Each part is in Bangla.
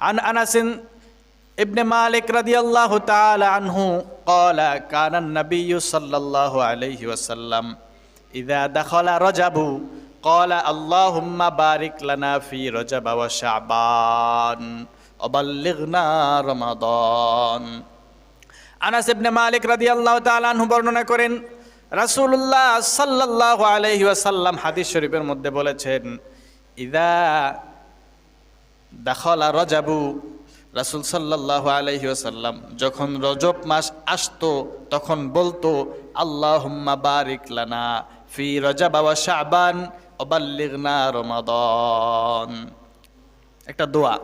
আন আনাসিন ইবনে মালিক রাদিয়াল্লাহু তাআলা আনহু ক্বালা কানা আন-নাবিয়্যু সাল্লাল্লাহু আলাইহি ওয়াসাল্লাম ইযা দাখালা রাজাবু ক্বালা বারিক লানা ফি রাজাবা ওয়া শাবান অবাল্লিগনা রমাদান আনাস ইবনে মালিক রাদিয়াল্লাহু তাআলা আনহু বর্ণনা করেন, রাসূলুল্লাহ সাল্লাল্লাহু আলাইহি ওয়াসাল্লাম হাদিস শরীফের মধ্যে বলেছেন ইযা দাখলা রজাবু রাসূল সাল্লাল্লাহু আলাইহি ওয়াসাল্লাম যখন রজব মাস আসতো, তখন বলতো, আল্লাহুম্মা বারিক লানা ফি রজব ওয়া শাবান ওয়াবাল্লিগনা রমাদন। একটা দোয়া।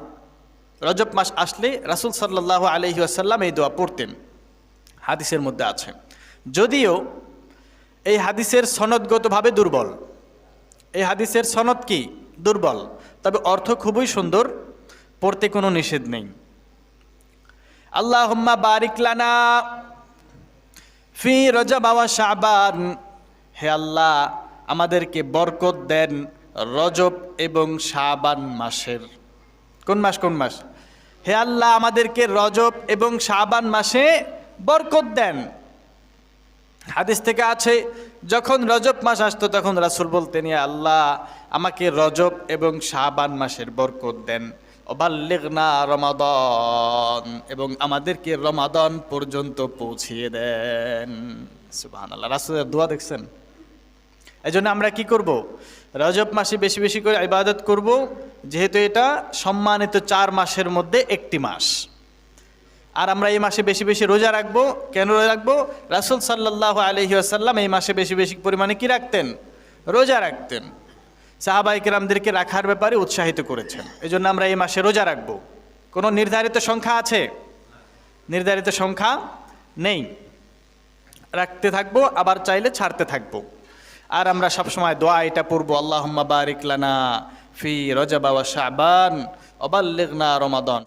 রজব মাস আসলে রাসূল সাল্লাল্লাহু আলাইহি ওয়াসাল্লাম এই দোয়া পড়তেন। হাদিসের মধ্যে আছে। যদিও এই হাদিসের সনদগতভাবে দুর্বল। এই হাদিসের সনদ কি? দুর্বল। তবে অর্থ খুবই সুন্দর, পড়তে কোনো নিষেধ নেই। আল্লাহ বারিক লানা ফি রজা বাবা শাবান। হে আল্লাহ, আমাদেরকে বরকত দেন রজব এবং শাবান মাসের। কোন মাস কোন মাস? হে আল্লাহ, আমাদেরকে রজব এবং শাবান মাসে বরকত দেন। হাদিস থেকে আছে, যখন রজব মাস আসতো, তখন রাসুল বলতেন আল্লাহ, আমাকে রজব এবং শাবান মাসের বরকত দেন। অবাল্লিগনা রমাদন, এবং আমাদেরকে রমাদন পর্যন্ত পৌঁছিয়ে দেন। সুবহানাল্লাহ, রাসূলের দোয়া দেখছেন? এই জন্য আমরা কি করব? রজব মাসে বেশি বেশি করে ইবাদত করব, যেহেতু এটা সম্মানিত চার মাসের মধ্যে একটি মাস। আর আমরা এই মাসে বেশি বেশি রোজা রাখব। কেন রোজা রাখব? রাসুল সাল্লাহ আলহি আসাল্লাম এই মাসে বেশি বেশি পরিমাণে কি রাখতেন? রোজা রাখতেন। সাহাবাই কিরামদেরকে রাখার ব্যাপারে উৎসাহিত করেছেন। এই জন্য আমরা এই মাসে রোজা রাখব। কোনো নির্ধারিত সংখ্যা আছে? নির্ধারিত সংখ্যা নেই। রাখতে থাকব, আবার চাইলে ছাড়তে থাকব। আর আমরা সবসময় দোয়া এটা পড়ব আল্লাহ বারিক লানা ফি রজবা শাবান অবাল্লিগনা রমাদন।